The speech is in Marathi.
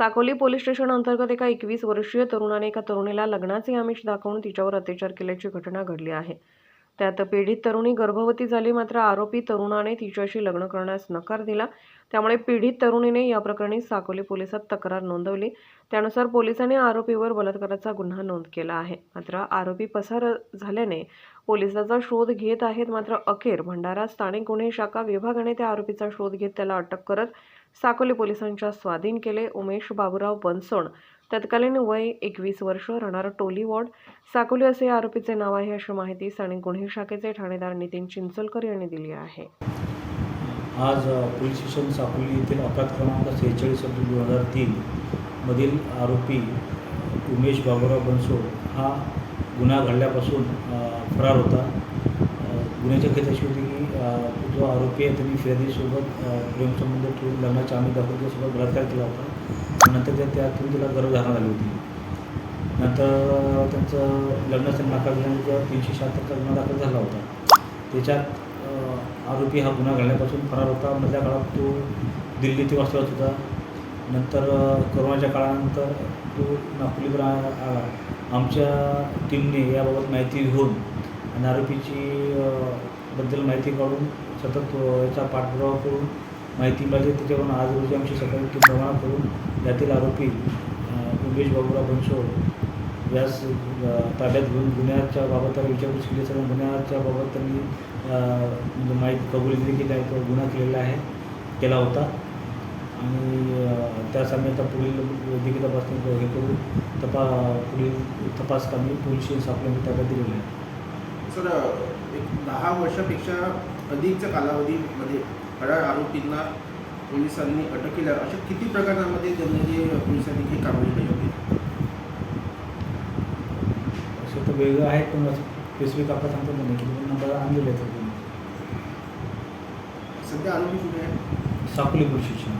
साकोली पोलीस स्टेशन अंतर्गत एका एकवीस वर्षीय तरुणाने एका तरुणीला लग्नाचे आमिष दाखवून तिच्यावर अत्याचार केल्याची घटना घडली आहे. त्यात पीडित तरुणी गर्भवती झाली मात्र आरोपी तरुणाने तिच्याशी लग्न करण्यास नकार दिला. त्यामुळे पीडित तरुणीने या प्रकरणी साकोली पोलिसात तक्रार नोंदवली. त्यानुसार पोलिसांनी आरोपीवर बलात्काराचा गुन्हा नोंद केला आहे. मात्र आरोपी पसार झाल्याने पोलिसाचा शोध घेत आहेत मात्र अखेर भंडारा स्थानिक गुन्हे शाखा विभागाने त्या आरोपीचा शोध घेत त्याला अटक करत साकोली पोलिसांच्या स्वाधीन केले उमेश बाबुराव बनसोड. तत्कालीन वय एकवीस वर्ष राहणार टोली वॉर्ड. साकोली असे या आरोपीचे नाव आहे अशी माहिती स्थानिक गुन्हे शाखेचे ठाणेदार नितीन चिंचोलकर यांनी दिली आहे. आज पोलीस स्टेशन साकोली येथील अपराध क्रमांक सेहेचाळीस दोन हजार तीन मधील आरोपी उमेश बाबुराव बनसोड हा गुन्हा घडल्यापासून फरार होता. गुन्ह्याच्या गुन्ह्याची अशी होती की जो आरोपी आहे त्यांनी फिर्यादीसोबत प्रेमसंबंध ठेवून लग्नाच्या आम्ही दाखवून त्यासोबत बलात्कार केला होता. नंतर त्या त्यातून तिला गर्भधारणा झाली होती. नंतर त्यांचं लग्नाचा नाकार झाल्यानंतर तीनशे शहात्तरचा गुन्हा दाखल झाला होता. त्याच्यात आरोपी हा गुन्हा घालण्यापासून फरार होता. मधल्या काळात तो दिल्ली ते वाचवत होता. नंतर कोरोनाच्या काळानंतर तो नागपूरकडे आला आमच्या टीमने याबाबत माहिती घेऊन आणि आरोपीची बद्दल माहिती काढून सतत याचा पाठपुरावा करून माहिती मिळाली त्याच्यावरून आज रोजी आमची सकाळी टीम रवाना करून यातील आरोपी उमेश बाबुराव बनसोड यास ताब्यात घेऊन गुन्ह्याच्या बाबत त्याला विचारपूस केली सर्व गुन्ह्याच्या बाबत त्यांनी म्हणजे माहिती कबुली दिली की त्या गुन्हा केलेला आहे केला होता. आणि त्या त्यासाठी आता पुढील वैद्यकीय तपासणी हे करून तपा पुढील तपास कामी पोलीस आपल्याला ताब्यात दिलेला आहे. सर एक दहा वर्षापेक्षा अधिकच्या कालावधीमध्ये फरार आरोपींना पोलिसांनी अटक केल्या अशा किती प्रकरणामध्ये त्यांनी जे पोलिसांनी ही कारवाई केली होती? असं तर वेगळं आहे पण स्पेसिफिक आपला सांगतो नाही की नंबर आणलेले आहेत. सध्या आरोपी कुठे आहे साकोली पोलीस स्टेशन